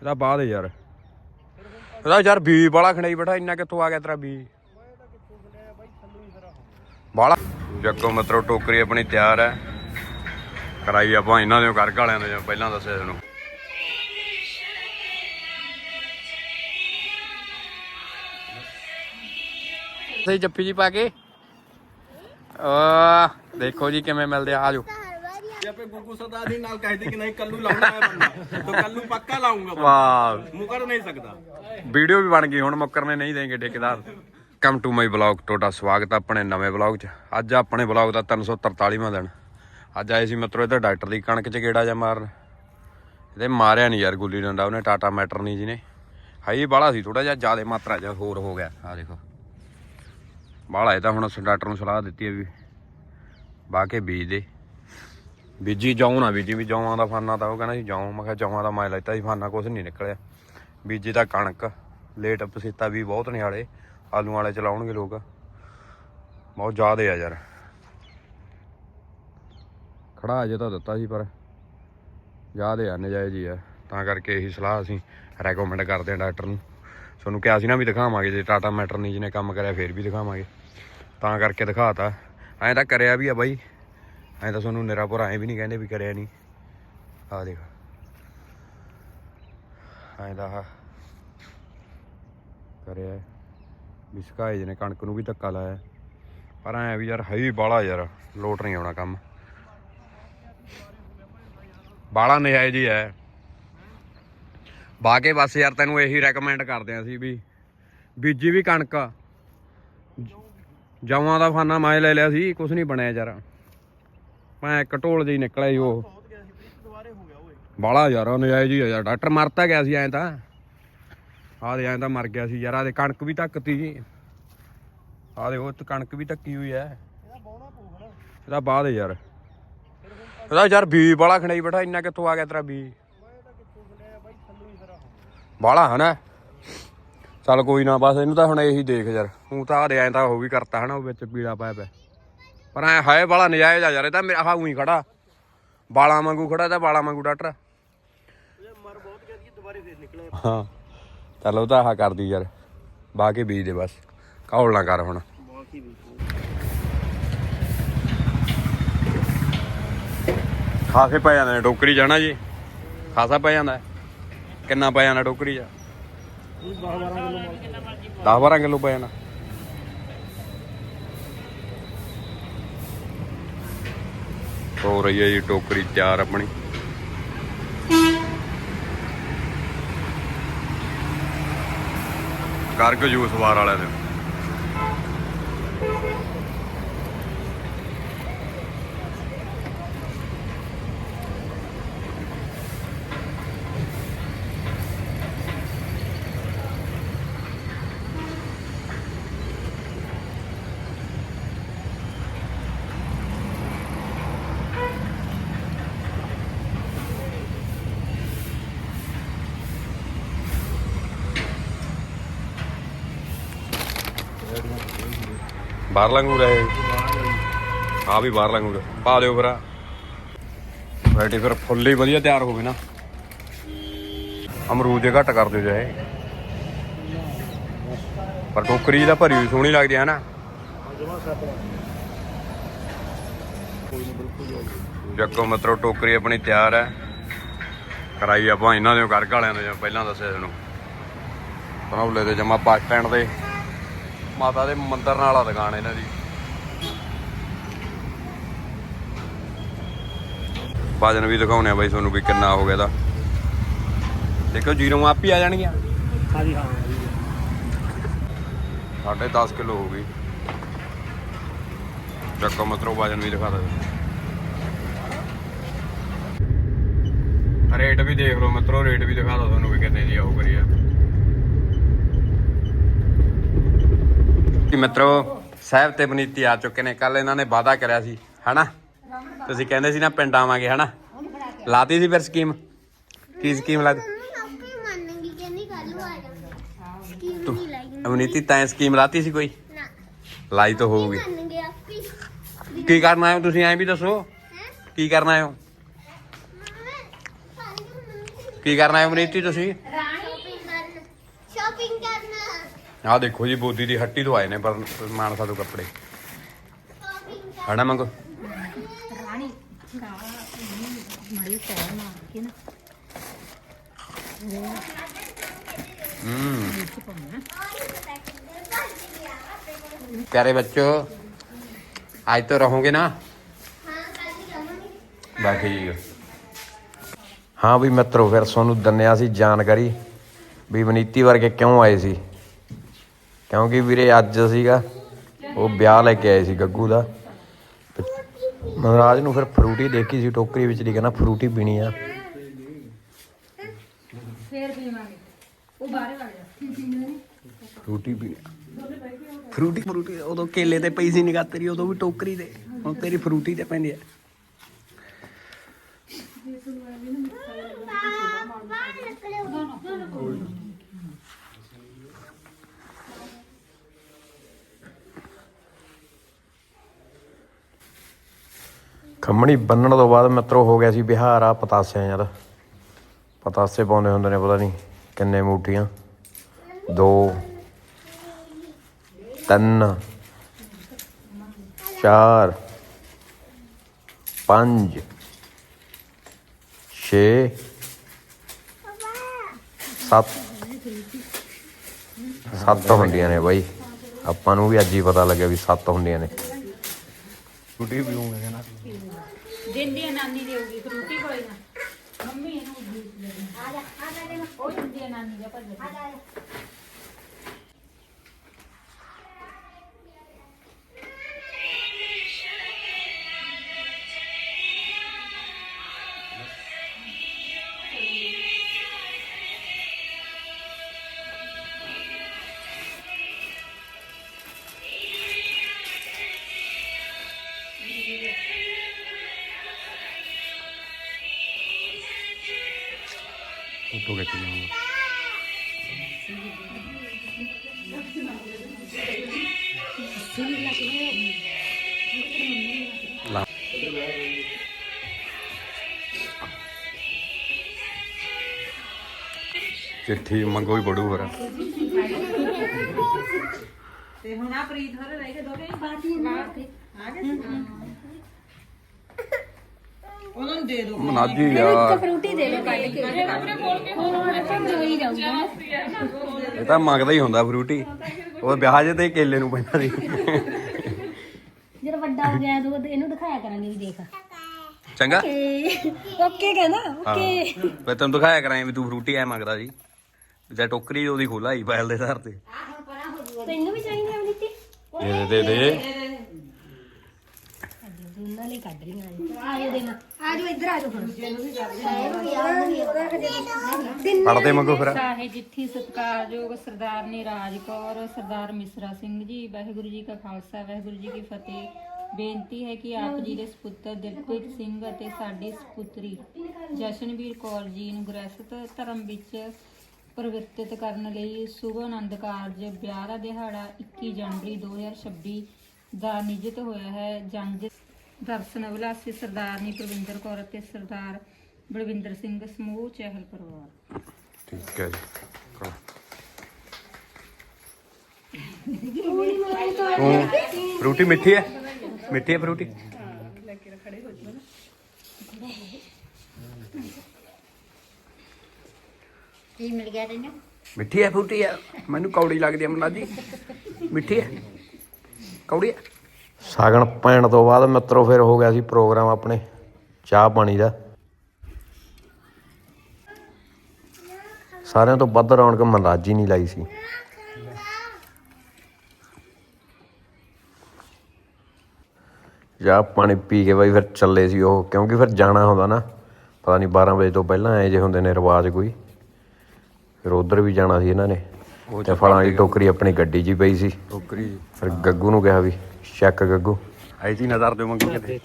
ਇਹਦਾ ਬਾਅਦ ਯਾਰ। ਇਹਦਾ ਯਾਰ ਬੀ ਵਾਲਾ ਖਣਾਈ ਬੈਠਾ, ਇੰਨਾ ਕਿੱਥੋਂ ਆ ਗਿਆ ਤੇਰਾ ਬੀ? ਬਾਲਾ ਜੱਕੋ ਮਤਰੋ, ਟੋਕਰੀ ਆਪਣੀ ਤਿਆਰ ਹੈ। ਕਰਾਈ ਆਪਾਂ ਇਹਨਾਂ ਦੇ, ਘਰ ਵਾਲਿਆਂ ਦੇ, ਪਹਿਲਾਂ ਦੱਸਿਆ ਤੁਹਾਨੂੰ ਸਹੀ ਜੱਫੀ ਜੀ ਪਾ ਕੇ। ਆ, ਦੇਖੋ ਜੀ ਕਿਵੇਂ ਮਿਲਦੇ ਆ ਆਜੋ ਜੇ ਆਪੇ ਗੁੱਗੂ ਸਦਾ ਦੀ ਨਾਲ ਕਹਿ ਦੇ ਕਿ ਨਹੀਂ ਕੱਲੂ ਲਾਉਣਾ ਹੈ ਬੰਦਾ ਤਾਂ ਕੱਲੂ ਪੱਕਾ ਲਾਉਂਗਾ ਵਾਹ। ਮੁਕਰ ਨਹੀਂ ਸਕਦਾ। ਵੀਡੀਓ ਵੀ ਬਣ ਗਈ ਹੁਣ ਮੁਕਰਨੇ ਨਹੀਂ ਦੇਣਗੇ ਠੇਕੇਦਾਰ। ਕਮ ਟੂ ਮਾਈ ਬਲੌਗ ਤੁਹਾਡਾ ਸਵਾਗਤ ਆਪਣੇ ਨਵੇਂ ਬਲੌਗ 'ਚ। ਅੱਜ ਆਪਣੇ ਬਲੌਗ ਦਾ 343ਵਾਂ ਦਿਨ। ਅੱਜ ਆਏ ਸੀ ਮਿੱਤਰੋ ਇੱਧਰ ਡਾਕਟਰ ਦੀ ਕਣਕ 'ਚ ਗੇੜਾ ਜਾਂ ਮਾਰਨ। ਇਹਦੇ ਮਾਰਿਆ ਨਹੀਂ ਯਾਰ ਗੁੱਲੀ ਡੰਡਾ ਉਹਨੇ ਟਾਟਾ ਮੈਟਰ ਨਹੀਂ ਜਿਹਨੇ ਹਾਈ ਬਾਲਾ ਸੀ ਥੋੜਾ ਜਿਹਾ ਜ਼ਿਆਦਾ ਮਾਤਰਾ ਜਿਹਾ ਹੋਰ ਹੋ ਗਿਆ। ਦੇਖੋ। ਬਾਲਾ ਇਹ ਤਾਂ ਡਾਕਟਰ ਨੂੰ ਸਲਾਹ ਦਿੱਤੀ ਵੀ ਬਾਕੇ ਬੀਜ ਦੇ। ਬੀਜੀ ਜਾਉ ਨਾ ਬੀਜੀ ਵੀ ਜੌਆਂ ਦਾ ਫਾਨਾ ਤਾਂ ਉਹ ਕਹਿੰਦਾ ਸੀ ਜੌਂ। ਮੈਂ ਕਿਹਾ ਜੌਆਂ ਦਾ ਮੈਂ ਲੈਤਾ ਸੀ ਫਾਨਾ ਕੁਝ ਨਹੀਂ ਨਿਕਲਿਆ। ਬੀਜੀ ਦਾ ਕਣਕ, ਲੇਟ ਪਸੀਤਾ ਵੀ ਬਹੁਤ ਨੇ ਹਾਲੇ ਆਲੂ ਵਾਲੇ ਚਲਾਉਣਗੇ ਲੋਕ। ਬਹੁਤ ਜ਼ਿਆਦੇ ਆ ਯਾਰ। ਖੜਾ ਅਜੇ ਤਾਂ ਦਿੱਤਾ ਸੀ, ਪਰ ਜ਼ਿਆਦੇ ਆ, ਨਜਾਇਜ਼ ਹੀ ਆ। ਤਾਂ ਕਰਕੇ ਇਹੀ ਸਲਾਹ ਅਸੀਂ ਰეკਮੈਂਡ ਕਰਦੇ ਆ ਡਾਕਟਰ ਨੂੰ। ਤੁਹਾਨੂੰ ਕਿਹਾ ਸੀ ਨਾ ਵੀ ਦਿਖਾਵਾਂਗੇ, ਜੇ ਟਾਟਾ ਮੈਟਰਨੀ ਨਹੀਂ ਜਿਹਨੇ ਕੰਮ ਕਰਿਆ, ਫੇਰ ਵੀ ਦਿਖਾਵਾਂਗੇ। ਤਾਂ ਕਰਕੇ ਦਿਖਾਤਾ। ਐਂ ਤਾਂ ਕਰਿਆ ਵੀ ਆ ਬਾਈ। ਐਂ ਤਾਂ ਤੁਹਾਨੂੰ ਨਿਰਾਪੁਰ ਐਂ ਵੀ ਨਹੀਂ ਕਹਿੰਦੇ ਵੀ ਕਰਿਆ ਨਹੀਂ। ਆ ਦੇਖ। ਐਂ ਦਾ ਆਹ ਕਰਿਆ। ਵਿਸਕਾਏ ਨੇ ਕਣਕ ਨੂੰ ਵੀ ਧੱਕਾ ਲਾਇਆ। ਪਰ ਐ ਵੀ ਯਾਰ ਹੈ ਹੀ ਬਾਲਾ ਯਾਰ, ਲੋਟ ਨਹੀਂ ਆਉਣਾ ਕੰਮ। ਬਾਲਾ ਨਜਾਇਜ਼ ਹੀ ਹੈ। ਬਾਕੇ ਬਸ ਯਾਰ, ਤੈਨੂੰ ਇਹੀ ਰეკਮੈਂਡ ਕਰਦੇ ਆ ਸੀ ਵੀ ਬੀਜੀ ਵੀ ਕਣਕ ਜਵਾਂ ਦਾ ਫਾਨਾ ਮੈਂ ਲੈ ਲਿਆ ਸੀ ਕੁਝ ਨਹੀਂ ਬਣਿਆ ਯਾਰ। ਮੈਂ ਕਟੋਲ ਜਿਹੀ ਨਿਕਲਿਆ ਜੀ ਉਹ। ਬਾਲਾ ਯਾਰ ਉਹ ਨਜਾਇਜ਼ ਹੀ ਯਾਰ ਡਾਕਟਰ ਮਰਤਾ ਗਿਆ ਸੀ ਐਂ ਤਾਂ। ਆਹ ਦੇ ਐਂ ਤਾਂ ਮਰ ਗਿਆ ਸੀ ਯਾਰ ਆਹ ਦੇ ਕਣਕ ਵੀ ਧੱਕਤੀ ਜੀ। ਆਹ ਦੇ ਉਹ ਕਣਕ ਵੀ ਧੱਕੀ ਹੋਈ ਐ। ਇਹਦਾ ਬੌਣਾ ਬਾਅਦ ਯਾਰ। ਫਿਰ ਇਹਦਾ ਯਾਰ ਬੀ ਬਾਲਾ ਖਣਾਈ ਬੈਠਾ ਇੰਨਾ ਕਿੱਥੋਂ ਆ ਗਿਆ ਤੇਰਾ ਬੀ? ਮੈਂ ਬਾਲਾ ਹਨਾ। ਚੱਲ ਕੋਈ ਨਾ ਬਸ ਇਹਨੂੰ ਤਾਂ ਹੁਣ ਇਹੀ ਦੇਖ ਯਾਰ। ਤੂੰ ਤਾਂ ਆ ਦੇ ਐਂ ਤਾਂ ਉਹ ਵੀ ਕਰਤਾ ਹਨਾ ਉਹ ਵਿੱਚ ਪੀੜਾ ਪਾਇਆ ਪਿਆ। ਪਰ ਐ ਹਾਏ ਵਾਲਾ ਨਜਾਇਜ਼ ਆ ਯਾਰ ਤਾਂ ਮੇਰਾ ਆਹ ਉਹੀ ਖੜਾ। ਬਾਲਾ ਵਾਂਗੂ ਖੜਾ ਤਾਂ ਬਾਲਾ ਵਾਂਗੂ ਡਾਕਟਰ। ਮਰ ਹਾਂ, ਚੱਲ ਤਾਂ ਆਹ ਕਰਦੀ ਯਾਰ। ਬਾ ਕੇ ਬੀਜ ਦੇ ਬਸ। ਕੌਲ ਨਾ ਕਰ ਹੁਣ। ਬਹੁਤ ਹੀ ਖਾਸੇ ਪੈ ਜਾਂਦੇ ਟੋਕਰੀ ਜਾਣਾ ਜੀ? ਖਾਸਾ ਪੈ ਜਾਂਦਾ। ਕਿੰਨਾ ਪੈ ਜਾਂਦਾ ਟੋਕਰੀ ਜਾ 10 12 ਕਿਲੋ ਪੈ ਜਾਣਾ ਹੋ ਰਹੀ ਹੈ ਜੀ ਟੋਕਰੀ ਤਿਆਰ ਆਪਣੀ। ਗਰਗ ਜੂਸ ਵਾਰ ਵਾਲਿਆਂ ਦੇ। ਬਾਹਰ ਲੰਗੂਰ ਹੈ ਆ ਵੀ ਬਾਹਰ ਲੰਗੂਰ ਪਾ ਦਿਓ ਫਿਰ ਬੈਠੇ ਫਿਰ ਫੁੱਲੀ ਵਧੀਆ ਤਿਆਰ ਹੋ ਗਏ ਨਾ। ਅਮਰੂਦ ਦੇ ਘੱਟ ਕਰ ਦਿਓ ਜਾਏ ਪਰ ਟੋਕਰੀ ਦਾ ਭਰੀ ਸੋਹਣੀ ਲੱਗਦੀ ਹੈ ਨਾ। ਜੱਕੋ ਮਤਰੋ, ਟੋਕਰੀ ਆਪਣੀ ਤਿਆਰ ਹੈ ਕਰਾਈ ਆਪਾਂ ਇਹਨਾਂ ਦੇ ਘਰ ਦੇ ਪਹਿਲਾਂ ਦੱਸਿਆ ਤੁਹਾਨੂੰ ਬਣਾਉਲੇ ਤੇ ਜਮਾ ਬੱਸ ਸਟੈਂਡ ਦੇ। ਮਾਤਾ ਦੇ ਮੰਦਰ ਨਾਲ ਆ ਦੁਕਾਨ ਇਹਨਾਂ ਦੀ। ਵਜਨ ਵੀ ਦਿਖਾਉਣੇ ਆ ਬਾਈ ਤੁਹਾਨੂੰ ਵੀ ਕਿੰਨਾ ਹੋ ਗਿਆ ਦਾ ਦੇਖੋ ਜੀਰੋ ਆਪ ਹੀ ਆ ਜਾਣਗੀਆਂ। ਹਾਂਜੀ ਹਾਂ ਸਾਡੇ 10 ਕਿਲੋ ਹੋ ਗਈ। ਚੱਕੋ ਮਤਰੋ ਵਜਨ ਵੀ ਦਿਖਾ ਦਿਓ। ਰੇਟ ਵੀ ਦੇਖ ਲਓ ਮਤਰੋ ਰੇਟ ਵੀ ਦਿਖਾ ਦੋ ਤੁਹਾਨੂੰ ਵੀ ਕਿੰਨੇ ਦੀ ਆਊ ਕਰੀ ਜੀ ਮਿੱਤਰੋ, ਸਾਹਿਬ ਤੇ ਬਨੀਤੀ ਆ ਚੁੱਕੇ ਨੇ ਕੱਲ ਇਹਨਾਂ ਨੇ ਵਾਅਦਾ ਕਰਿਆ ਸੀ, ਹਨਾ? ਤੁਸੀਂ ਕਹਿੰਦੇ ਸੀ ਨਾ, ਪਿੰਡ ਆਵਾਂਗੇ, ਹਨਾ? ਲਾਤੀ ਸੀ ਫਿਰ ਸਕੀਮ? ਕੀ ਸਕੀਮ ਲਾਤੀ? ਅਵਨੀਤੀ ਤਾਂ ਸਕੀਮ ਲਾਤੀ ਸੀ ਕੋਈ? ਨਾ ਲਾਈ ਤਾਂ ਹੋਊਗੀ। ਮੰਨਗੇ ਆਪੇ ਕੀ ਕਰਨਾ ਹੈ ਤੁਸੀਂ, ਐਂ ਵੀ ਦੱਸੋ? ਕੀ ਕਰਨਾ ਹੈ? ਮੈਂ ਪਾਣੀ ਮੰਨਗੀ ਕੀ ਕਰਨਾ ਅਵਨੀਤੀ ਤੁਸੀਂ ਸ਼ਾਪਿੰਗ ਕਰਨ ਸ਼ਾਪਿੰਗ ਕਰਨਾ ਆਹ ਦੇਖੋ ਜੀ ਬੋਦੀ ਦੀ ਹੱਟੀ ਤੋਂ ਆਏ ਨੇ ਪਰ ਮਾਨਸਾ ਤੋਂ ਕੱਪੜੇ ਸ਼ਾਪਿੰਗ ਹਣਾ ਮੰਗੋ ਰਾਣੀ ਮੜੀ ਪੈਰ ਮਾਰ ਕੇ ਨਾ ਹੂੰ प्यारे बच्चों आज तो रहोगे ना ਹਾਂ ਕੱਲ ਹੀ ਜਾਵਾਂਗੇ ਬਾ ਠੀਕ ਹਾਂ ਵੀ ਮਿੱਤਰੋ ਫਿਰ ਤੁਹਾਨੂੰ ਦੰਨਿਆ ਸੀ ਜਾਣਕਾਰੀ ਵੀ ਵਨੀਤੀ ਵਰਗੇ ਕਿਉਂ ਆਏ ਸੀ ਕਿਉਂਕਿ ਵੀਰੇ ਅੱਜ ਸੀਗਾ ਉਹ ਵਿਆਹ ਲੈ ਕੇ ਆਏ ਸੀ ਗੱਗੂ ਦਾ। ਮਹਾਰਾਜ ਨੂੰ ਫਿਰ ਫਰੂਟੀ ਦੇਖੀ ਸੀ ਟੋਕਰੀ ਵਿੱਚ ਦੀ ਕਹਿੰਦਾ ਫਰੂਟੀ ਪੀਣੀ ਆ। ਫੇਰ ਪੀਵਾਂਗੇ। ਉਹ ਬਾਹਰ ਵਗ ਜਾ। ਫਰੂਟੀ ਪੀਣੀ ਫਰੂਟੀ ਫਰੂਟੀ ਉਦੋਂ ਕੇਲੇ ਤੇ ਪਈ ਸੀ ਨਿਗਾਹ ਤੇਰੀ ਉਦੋਂ ਵੀ ਟੋਕਰੀ ਤੇ। ਹੁਣ ਤੇਰੀ ਫਰੂਟੀ ਤੇ ਪੈਂਦੀ ਆ। ਖੰਮਣੀ ਬੰਨਣ ਤੋਂ ਬਾਅਦ ਮਿੱਤਰੋ ਹੋ ਗਿਆ ਸੀ ਬਿਹਾਰ ਆ ਪਤਾਸਿਆਂ ਯਾਰ। ਪਤਾਸੇ ਪਾਉਂਦੇ ਹੁੰਦੇ ਨੇ, ਪਤਾ ਨਹੀਂ ਕਿੰਨੇ ਮੂਠੀਆਂ। ਦੋ, ਤਿੰਨ, ਚਾਰ, ਪੰਜ, ਛੇ, ਸੱਤ। ਸੱਤ ਹੁੰਦੀਆਂ ਨੇ ਬਾਈ। ਆਪਾਂ ਨੂੰ ਵੀ ਅੱਜ ਹੀ ਪਤਾ ਲੱਗਿਆ ਵੀ ਸੱਤ ਹੁੰਦੀਆਂ ਨੇ। ਫਰੂਟੀ ਪੀਉਂਗਾ ਕਹਿੰਦਾ। ਦਿੰਦੀ ਆ ਨਾਨੀ ਦੇਊਗੀ ਫਰੂਟੀ ਕੋਈ ਨਾ। ਮੰਮੀ ਇਹਨੂੰ ਆ ਜਾ ਆ ਜਾ ਦੇ ਉਹ ਦਿੰਦੀ ਆ ਨਾਨੀ ਦਾ ਭੱਜ ਆ ਜਾ ਫੋਟੋ ਖਿੱਚ ਲਵਾਂਗਾ ਚਿੱਠੀ ਮੰਗੋ ਹੀ ਬੜੂ ਹੋਰ ਤੇ ਹੁਣ ਆ ਪ੍ਰੀਤ ਹੋਰ ਰਹਿ ਗਏ ਦੋਵੇਂ ਬਾਕੀ ਬਾਹਰ ਤੇ ਆ ਗਏ ਉਹਨਾਂ ਨੂੰ ਦੇ ਦੋ ਮਨਾਜੀ ਯਾਰ। ਫਰੂਟੀ ਦੇ ਲੋ ਕੱਢ ਕੇ। ਹੁਣ ਆਪਾਂ ਰੋਈ ਜਾਊਗਾ ਇਹ ਤਾਂ ਮੰਗਦਾ ਹੀ ਹੁੰਦਾ ਫਰੂਟੀ। ਉਹ ਵਿਆਹ ਜੇ ਤੇ ਕੇਲੇ ਨੂੰ ਪੈਂਦਾ ਸੀ। ਜਦੋਂ ਵੱਡਾ ਹੋ ਗਿਆ ਤਾਂ ਇਹਨੂੰ ਦਿਖਾਇਆ ਕਰਾਂਗੇ ਵੀ ਦੇਖ। ਚੰਗਾ। ਓਕੇ ਕਹਿੰਦਾ ਹਾਂ। ਮੈਂ ਤੈਨੂੰ ਦਿਖਾਇਆ ਕਰਾਂ ਵੀ ਤੂੰ ਫਰੂਟੀ ਐ ਮੰਗਦਾ ਸੀ। ਜਾਂ ਟੋਕਰੀ ਉਹਦੀ ਖੋਲਾ ਹੀ ਫਾਈਲ ਦੇ ਆਧਾਰ ਤੇ। ਤੈਨੂੰ ਵੀ ਚਾਹੀਦੀ ਦਿੱਤੀ। ਦੇ ਦੇ। ਦੇ ਦੇ ਦੋਨਾਂ ਲਈ ਕੱਢ ਰਹੀਆਂ ਆ ਜਾਓ ਦੇਣਾ ਆ ਜਾਓ ਇੱਧਰ ਆ। ਜਾਓ ਹੁਣ ਪੜਦੇ ਮੰਗੋ ਫਿਰ। ਚਾਹੇ ਜਿੱਥੀ ਸਤਿਕਾਰਯੋਗ ਸਰਦਾਰਨੀ ਰਾਜ ਕੌਰ ਸਰਦਾਰ ਮਿਸਰਾ ਸਿੰਘ ਜੀ ਵਾਹਿਗੁਰੂ ਜੀ ਕਾ ਖਾਲਸਾ ਵਾਹਿਗੁਰੂ ਜੀ ਕੀ ਫਤਿਹ। ਬੇਨਤੀ ਹੈ ਕਿ ਆਪ ਜੀ ਦੇ ਸੁਪੁੱਤਰ ਦਿਲਪ੍ਰੀਤ ਸਿੰਘ ਅਤੇ ਸਾਡੀ ਸੁਪੁੱਤਰੀ ਜਸ਼ਨਵੀਰ ਕੌਰ ਜੀ ਨੂੰ ਗ੍ਰਸਤ ਧਰਮ ਵਿੱਚ ਪ੍ਰਵਰਤਿਤ ਕਰਨ ਲਈ ਸ਼ੁਭ ਆਨੰਦ ਕਾਰਜ ਵਿਆਹ ਦਾ ਦਿਹਾੜਾ 21 ਜਨਵਰੀ 2026 ਦਾ ਨਿਯਤ ਹੋਇਆ ਹੈ। ਜੰਜ ਦਰਸ਼ਨ ਵਿਲਾਸੀ ਸਰਦਾਰਨੀ ਪ੍ਰਵਿੰਦਰ ਕੌਰ ਅਤੇ ਸਰਦਾਰ ਬਲਵਿੰਦਰ ਸਿੰਘ ਸਮੂਹ ਚਹਿਲ ਪਰਿਵਾਰ। ਠੀਕ ਹੈ ਜੀ। ਕਰੋ। ਤੂੰ ਫਰੂਟੀ ਮਿੱਠੀ ਹੈ? ਮਿੱਠੀ ਹੈ ਫਰੂਟੀ? ਕੀ ਮਿਲ ਗਿਆ ਤੈਨੂੰ? ਮਿੱਠੀ ਹੈ ਫਰੂਟੀ ਹੈ? ਮੈਨੂੰ ਕੌੜੀ ਲੱਗਦੀ ਹੈ ਮਨਾਜੀ ਮਿੱਠੀ ਹੈ? ਕੌੜੀ ਹੈ? ਸਾਗਣ ਪੈਣ ਤੋਂ ਬਾਅਦ ਮਿੱਤਰੋ ਫਿਰ ਹੋ ਗਿਆ ਸੀ ਪ੍ਰੋਗਰਾਮ ਆਪਣੇ ਚਾਹ ਪਾਣੀ ਦਾ। ਸਾਰਿਆਂ ਤੋਂ ਵੱਧ ਰੌਣਕ ਮਨਰਾਜੀ ਨਹੀਂ ਲਾਈ ਸੀ। ਚਾਹ ਪਾਣੀ ਪੀ ਕੇ ਬਾਈ ਫਿਰ ਚੱਲੇ ਸੀ ਉਹ ਕਿਉਂਕਿ ਫਿਰ ਜਾਣਾ ਹੁੰਦਾ ਨਾ। ਪਤਾ ਨਹੀਂ 12 ਵਜੇ ਤੋਂ ਪਹਿਲਾਂ ਆਏ ਜੇ ਹੁੰਦੇ ਨੇ ਰਿਵਾਜ ਕੋਈ। ਫਿਰ ਉਧਰ ਵੀ ਜਾਣਾ ਸੀ ਇਹਨਾਂ ਨੇ। ਤੇ ਫਲਾਂ ਦੀ ਟੋਕਰੀ ਆਪਣੀ ਗੱਡੀ 'ਚ ਹੀ ਪਈ ਸੀ। ਟੋਕਰੀ। ਫਿਰ ਗੱਗੂ ਨੂੰ ਕਿਹਾ ਵੀ ਚੱਕ ਗੱਗੂ ਆਈ ਜੀ ਨਜ਼ਰ ਦਿਓ ਮੰਗੂ ਕਿਤੇ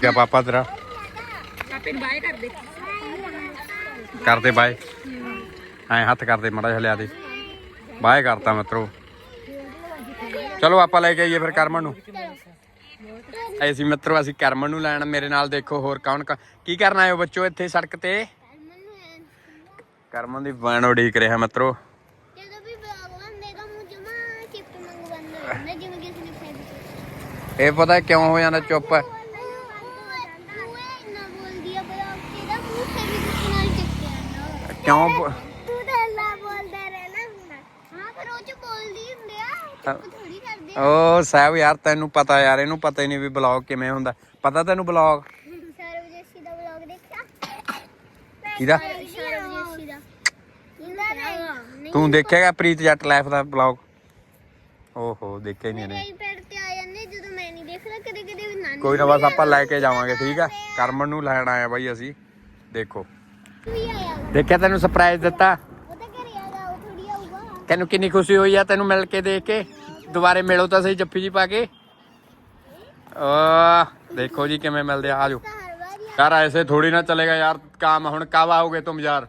ਕਿਆ ਪਾਪਾ ਤੇਰਾ ਆਪੇ ਬਾਏ ਕਰ ਦੇ ਕਰਦੇ ਬਾਏ ਐ ਹੱਥ ਕਰਦੇ ਮੜਾ ਜਿਹਾ ਲਿਆ ਦੇ ਬਾਏ ਕਰਤਾ ਮਿੱਤਰੋ ਚਲੋ ਆਪਾਂ ਲੈ ਕੇ ਆਈਏ ਫਿਰ ਕਰਮਨ ਨੂੰ ਐਸੀ ਮਿੱਤਰੋ ਅਸੀਂ ਕਰਮਨ ਨੂੰ ਲੈਣ ਮੇਰੇ ਨਾਲ ਦੇਖੋ ਹੋਰ ਕੌਣ ਕੌਣ- ਕੀ ਕਰਨ ਆਏ ਹੋ ਬੱਚੋ ਇੱਥੇ ਸੜਕ ਤੇ? ਕਰਮਨ ਦੀ ਵੈਨ ਉਡੀਕ ਰਿਹਾ ਮਿੱਤਰੋ। ਜਦੋਂ ਵੀ ਬਲੌਗ ਬਣੇਗਾ ਮੂੰਹ ਜਮਾ ਚਿਪਟ ਮੰਗ ਬੰਦ ਹੋ ਜਾਂਦਾ ਜਿਵੇਂ ਕਿਸੇ ਨੇ ਫੇਰ ਇਹ ਪਤਾ ਕਿਉਂ ਹੋ ਜਾਂਦਾ ਚੁੱਪ? ਤੂੰ ਇੰਨਾ ਬੋਲਦੀ ਆ ਬਲੌਗ ਤੇ ਦਾ ਮੂੰਹ ਤੇ ਵੀ ਕਿਸੇ ਨਾਲ ਚਿਪਕਿਆ ਨਾ ਕਿਉਂ ਬ- ਤੂੰ ਤਾਂ ਅੱਲਾ ਬੋਲਦਾ ਰਹਿਣਾ ਹੁਣ। ਹਾਂ ਪਰ ਉਹ ਚ ਬੋਲਦੀ ਹੁੰਦੇ ਆ ਚੁੱਪ ਥੋੜੀ ਕਰਦੇ ਆ। ਓ ਸਾਹਿਬ ਯਾਰ ਤੈਨੂੰ ਪਤਾ ਯਾਰ ਇਹਨੂੰ ਪਤਾ ਹੀ ਨਹੀਂ ਵੀ ਬਲੌਗ ਕਿਵੇਂ ਹੁੰਦਾ। ਪਤਾ ਤੈਨੂੰ ਬਲੌਗ ਸਰਵਜੇਸੀ ਦਾ ਵਲੌਗ ਦੇਖਿਆ? ਕਿਹਦਾ ਸਰਵਜੇਸੀ ਦਾ ਇਹਦਾ ਨਹੀਂ ਤੂੰ ਦੇਖੇਗਾ ਪ੍ਰੀਤ ਜੱਟ ਲਾਈਫ ਦਾ ਬਲੌਗ ਓਹੋ ਦੇਖਿਆ ਹੀ ਨਹੀਂ ਮੇਰੇ ਇਹਨੇ ਹੀ ਪੈਰ ਤੇ ਆ ਜਾਂਦੇ ਜਦੋਂ ਮੈਂ ਨਹੀਂ ਦੇਖਦਾ ਕਦੇ ਕਦੇ ਵੀ ਨਾਨੀ ਕੋਈ ਨਾ ਬਸ ਆਪਾਂ ਲੈ ਕੇ ਜਾਵਾਂਗੇ ਠੀਕ ਆ ਕਰਮਨ ਨੂੰ ਲੈਣ ਆਇਆ ਬਾਈ ਅਸੀਂ ਦੇਖੋ ਵੀ ਆਇਆ ਦੇਖਿਆ ਤੈਨੂੰ ਸਰਪ੍ਰਾਈਜ਼ ਦਿੱਤਾ ਉਹ ਤਾਂ ਘਰੇ ਆਗਾ ਉਹ ਥੋੜੀ ਆਊਗਾ ਤੈਨੂੰ ਕਿੰਨੀ ਖੁਸ਼ੀ ਹੋਈ ਆ ਤੈਨੂੰ ਮਿਲ ਕੇ ਦੇਖ ਕੇ ਦੁਬਾਰੇ ਮਿਲੋ ਤਾਂ ਸਹੀ ਜੱਫੀ ਜੀ ਪਾ ਕੇ ਆ ਦੇਖੋ ਜੀ ਕਿਵੇਂ ਮਿਲਦੇ ਆ ਆਜੋ ਤਾਂ ਹਰ ਵਾਰੀ यार ऐसे थोड़ी ना चलेगा यार काम हम कब आओगे तुम यार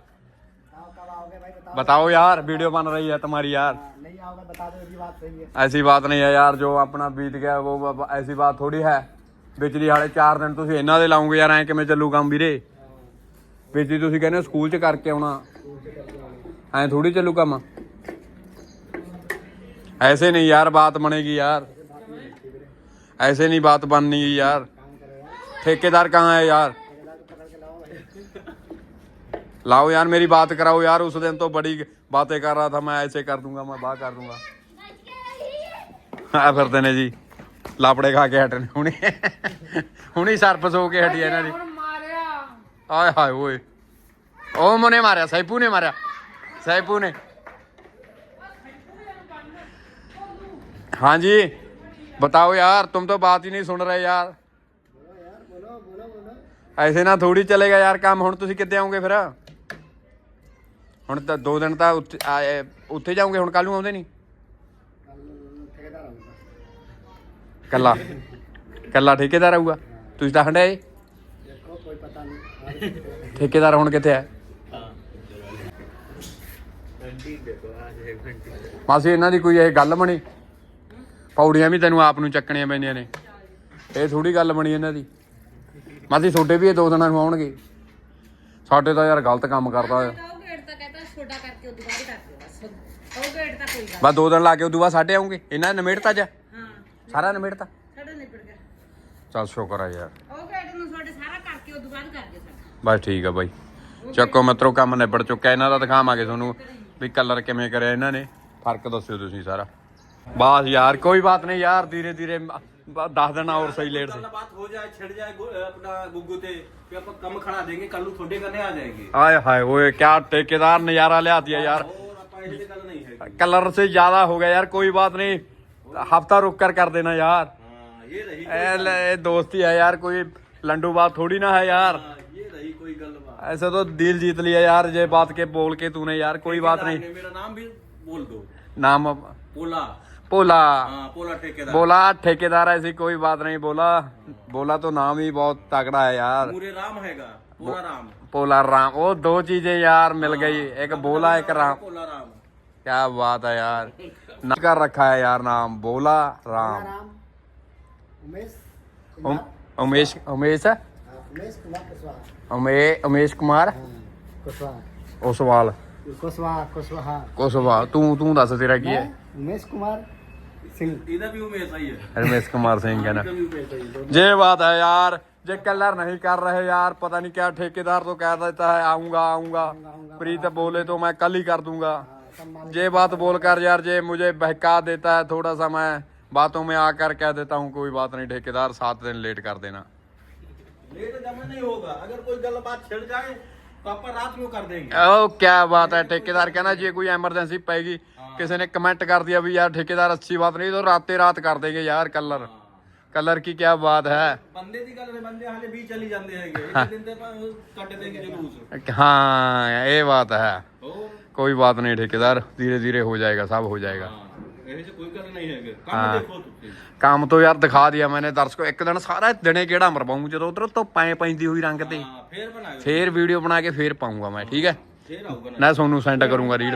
बताओ यार वीडियो बन रही है तुम्हारी यार नहीं आओगे बता दो बात सही है ऐसी बात नहीं है यार जो अपना बीत गया वो ब- ऐसी बात थोड़ी है ਬਿਜਲੀ ਵਾਲੇ 4 ਦਿਨ ਤੁਸੀਂ ਇਹਨਾਂ ਦੇ ਲਾਉਂਗੇ ਯਾਰ ਐ ਕਿਵੇਂ ਚੱਲੂ ਕੰਮ ਵੀਰੇ ਬਿਜਲੀ ਤੁਸੀਂ ਕਹਿੰਦੇ ਹੋ ਸਕੂਲ 'ਚ ਕਰਕੇ ਆਉਣਾ ਐ ਥੋੜੀ ਚੱਲੂ ਕੰਮ ऐसे नहीं यार बात बनेगी यार ऐसे नहीं बात बननी यार ठेकेदार कहाँ है यार लाओ यार मेरी बात कराओ यार उस दिन तो बड़ी बातें कर रहा था मैं ऐसे कर दूंगा मैं बात कर दूंगा ਆ ਫਿਰਦੇ ਨੇ ਜੀ ਲਾਪੜੇ ਖਾ ਕੇ ਹਟੇ ਨੇ ਹੁਣੀ ਹੁਣੀ ਸਰਪਸ ਹੋ ਕੇ ਹਟੀ ਆ ਇਹਨਾਂ ਦੀ ਆਏ ਹਾਏ ਓਏ ਉਹ ਮਨੇ ਮਾਰਿਆ ਸੈਪੂ ਨੇ ਮਾਰਿਆ ਸੈਪੂ ਨੇ हाँ जी बताओ यार तुम तो बात ही नहीं सुन रहे यार ਐਸੇ ਨਾ ਥੋੜੀ ਚੱਲੇਗਾ ਯਾਰ ਕੰਮ ਹੁਣ ਤੁਸੀਂ ਕਿੱਦੇ ਆਉਂਗੇ ਫਿਰ ਹੁਣ ਤਾਂ ਦੋ ਦਿਨ ਤਾਂ ਉੱਥੇ ਆਏ- ਉੱਥੇ ਜਾਓਗੇ ਹੁਣ ਕੱਲ ਨੂੰ ਆਉਂਦੇ ਨਹੀਂ? ਕੱਲਾ। ਕੱਲਾ ਠੇਕੇਦਾਰ ਆਊਗਾ? ਤੁਸੀਂ ਤਾਂ ਹੰਡਿਆਏ ਠੇਕੇਦਾਰ ਹੁਣ ਕਿੱਥੇ ਹੈ ਮਾਸੀ, ਇਹਨਾਂ ਦੀ ਕੋਈ ਇਹ ਗੱਲ ਬਣੀ? ਪੌੜੀਆਂ ਵੀ ਤੈਨੂੰ ਆਪ ਨੂੰ ਚੱਕਣੀਆਂ ਪੈਂਦੀਆਂ ਨੇ। ਇਹ ਥੋੜੀ ਗੱਲ ਬਣੀ ਇਹਨਾਂ ਦੀ। ਮਾਸੀ, ਤੁਹਾਡੇ ਵੀ ਇਹ ਦੋ ਦਿਨਾਂ ਨੂੰ ਆਉਣਗੇ। ਸਾਡੇ ਤਾਂ ਯਾਰ ਗਲਤ ਕੰਮ ਕਰਦਾ ਹੋਇਆ ਉਹ ਗੇਟ ਤਾਂ ਕਹਿੰਦਾ ਛੋਟਾ ਕਰਕੇ ਉਦੋਂ ਬਾਅਦ ਕਰ ਦਿਓ ਬਸ। ਉਹ ਗੇਟ ਤਾਂ ਕੋਈ ਗੱਲ ਬਸ ਦੋ ਦਿਨ ਲਾ ਕੇ ਉਦੋਂ ਬਾਅਦ ਸਾਡੇ ਆਉਂਗੇ। ਇਹਨਾਂ ਨੇ ਨਿਮੇੜਤਾ ਜਾ ਹਾਂ। ਸਾਰਾ ਨਿਮੇੜਤਾ ਸਾਡਾ ਨਿਬੜ ਗਿਆ। ਚੱਲ ਸ਼ੁਕਰ ਆ ਯਾਰ। ਉਹ ਗੇਟ ਨੂੰ ਤੁਹਾਡੇ ਸਾਰਾ ਕਰਕੇ ਉਦੋਂ ਬਾਅਦ ਕਰ ਦਿਓ ਸਾਡਾ। ਬਸ ਠੀਕ ਆ ਬਾਈ। ਚੱਕੋ ਮਿੱਤਰੋ ਕੰਮ ਨਿਬੜ ਚੁੱਕਾ ਇਹਨਾਂ ਦਾ ਦਿਖਾਵਾਂਗੇ ਤੁਹਾਨੂੰ ਵੀ ਕਲਰ ਕਿਵੇਂ ਕਰਿਆ ਇਹਨਾਂ ਨੇ। ਫ਼ਰਕ ਦੱਸਿਓ ਤੁਸੀਂ ਸਾਰਾ। ਬਸ ਯਾਰ ਕੋਈ ਬਾਤ ਨਹੀਂ ਯਾਰ ਧੀਰੇ ਧੀਰੇ 10 ਦਿਨ और सही लेट से। बात हो जाए छिड़ जाए गु- अपना गुग्गू ते फिर अपन कम खड़ा देंगे कल थोड़े करने आ जाएँगे। आए हाय ओए क्या ठेकेदार नज़ारा ले आती यार। और अपन ऐसे कल नहीं है। कलर से ज़्यादा हो गया यार कोई बात नहीं। हफ़्ता रुक कर कर देना यार। हाँ ये रही ए, ले, दोस्ती है यार कोई लंडू बात थोड़ी ना है यार। हाँ, ये रही कोई गलबात ऐसे तो दिल जीत लिया यार ये बात के बोल के तूने यार कोई बात नहीं। मेरा नाम भी बोल दो। नाम पोला बोला। हाँ ठेकेदार। बोला ठेकेदार ऐसी कोई बात नहीं बोला। बोला तो नाम ही बहुत तगड़ा है यार। पूरे राम हैगा पोला राम। पोला राम। वो दो चीज़ें यार मिल गई। एक बोला एक राम। पोला राम। क्या बात है यार। नाम कर रखा है यार नाम। बोला राम। उम- उमेश उमेश है? उमे उमेश कुमार? कुशवाहा। कुशवाहा। ओसवाल तू तू दस तेरा की है? उमेश कुमार। सिंह इधर भी उमेश आई है रमेश कुमार सिंह है ना इधर भी उमेश आई है ये बात है यार ये कलर नहीं कर रहे यार पता नहीं क्या ठेकेदार तो कह देता है आऊंगा आऊंगा प्रीत बोले तो मैं कल ही कर दूंगा ये बात बोलकर यार ये मुझे बहका देता है थोड़ा सा मैं बातों में आकर कह देता हूँ कोई बात नहीं ठेकेदार सात दिन लेट कर देना लेट जमा नहीं होगा अगर कोई गलबात छिड़ जाए तो अपन रात में कर देंगे ओ क्या बात है ठेकेदार कहना जे कोई इमरजेंसी पैगी ਕਿਸੇ ਨੇ ਕਮੈਂਟ ਕਰ ਦਿਆ ਵੀ ਯਾਰ ਠੇਕੇਦਾਰ ਅੱਛੀ ਬਾਤ ਨਹੀਂ ਤਾਂ ਰਾਤੇ ਰਾਤ ਕਰ ਦੇਗੇ ਯਾਰ ਕਲਰ। ਕਲਰ ਕੀ ਕੀ ਬਾਤ ਹੈ। ਬੰਦੇ ਦੀ ਗੱਲ ਨਹੀਂ ਬੰਦੇ ਹਾਲੇ ਵੀ ਚਲੀ ਜਾਂਦੇ ਹੈਗੇ। ਇੱਕ ਦਿਨ ਤੇ ਕੱਟ ਦੇਗੇ ਜਲੂਸ। ਹਾਂ ਇਹ ਬਾਤ ਹੈ। ਕੋਈ ਬਾਤ ਨਹੀਂ ਠੇਕੇਦਾਰ ਧੀਰੇ ਧੀਰੇ ਹੋ ਜਾਏਗਾ ਸਭ ਹੋ ਜਾਏਗਾ। ਕੰਮ ਤੋਂ ਯਾਰ ਦਿਖਾ ਦਿਆ ਮੈਨੇ ਦਰਸ਼ਕੋ ਇੱਕ ਦਿਨ ਸਾਰਾ ਦਿਨੇ ਕਿਹੜਾ ਮਰ ਪਾਉਂ ਜਦੋਂ ਉਧਰ ਤੋਂ ਪਾਏ ਪੈਂਦੀ ਹੋਈ ਰੰਗ ਤੇ। ਫੇਰ ਵੀਡੀਓ ਬਣਾ ਕੇ ਫੇਰ ਪਾਉਂਗਾ ਮੈਂ ਠੀਕ ਹੈ? ਮੈਂ ਤੁਹਾਨੂੰ ਸੈਂਡ ਕਰੂੰਗਾ ਰੀਲ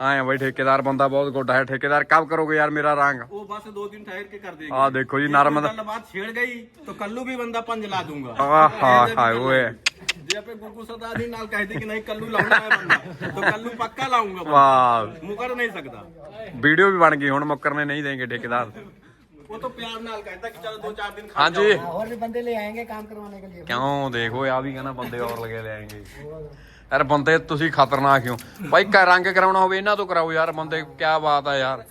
ਆਏ ਬਈ ਠੇਕੇਦਾਰ ਬੰਦਾ ਬਹੁਤ ਗੋਡਾ ਹੈ। ਠੇਕੇਦਾਰ ਕਬ ਕਰੋਗੇ ਯਾਰ ਮੇਰਾ ਰੰਗ? वो बस दो दिन ठहर के कर देंगे ਆ ਦੇਖੋ ਜੀ ਨਰਮ ਦਾ कल बात छेड़ गई तो कल्लू भी बंदा पंज ला दूंगा ਆ ਹਾਏ ਓਏ। ਜੇ ਆਪੇ ਗੁੱਗੂ ਸਦਾ ਦੀ ਨਾਲ ਕਹਿੰਦੇ ਕਿ ਨਹੀਂ ਕੱਲੂ ਲਾਉਣਾ ਹੈ ਬੰਦਾ। ਤਾਂ ਕੱਲੂ ਪੱਕਾ ਲਾਉਂਗਾ ਵਾਹ। ਮੁਕਰ ਨਹੀਂ ਸਕਦਾ। ਵੀਡੀਓ ਵੀ ਬਣ ਗਈ ਹੁਣ ਮੁੱਕਰ ਨੇ ਨਹੀਂ ਦੇਣਗੇ ਠੇਕੇਦਾਰ। ਉਹ ਤਾਂ ਪਿਆਰ ਨਾਲ ਕਹਿੰਦਾ ਕਿ ਚਲੋ ਦੋ ਚਾਰ ਦਿਨ ਖਾ ਹਾਂਜੀ। और भी बंदे ले आएंगे काम करवाने के लिए ਕਿਉਂ ਦੇਖੋ ਆ ਵੀ ਕਹਿੰਦਾ ਬੰਦੇ ਹੋਰ ਲਗੇ ਲੈਣਗੇ ਯਾਰ ਬੰਦੇ ਤੁਸੀਂ ਖਤਰਨਾਕ ਹੋ। ਭਾਈ ਕਾ ਰੰਗ ਕਰਾਉਣਾ ਹੋਵੇ, ਇਹਨਾਂ ਤੋਂ ਕਰਾਓ ਯਾਰ, ਬੰਦੇ ਕਿਆ ਬਾਤ ਆ ਯਾਰ।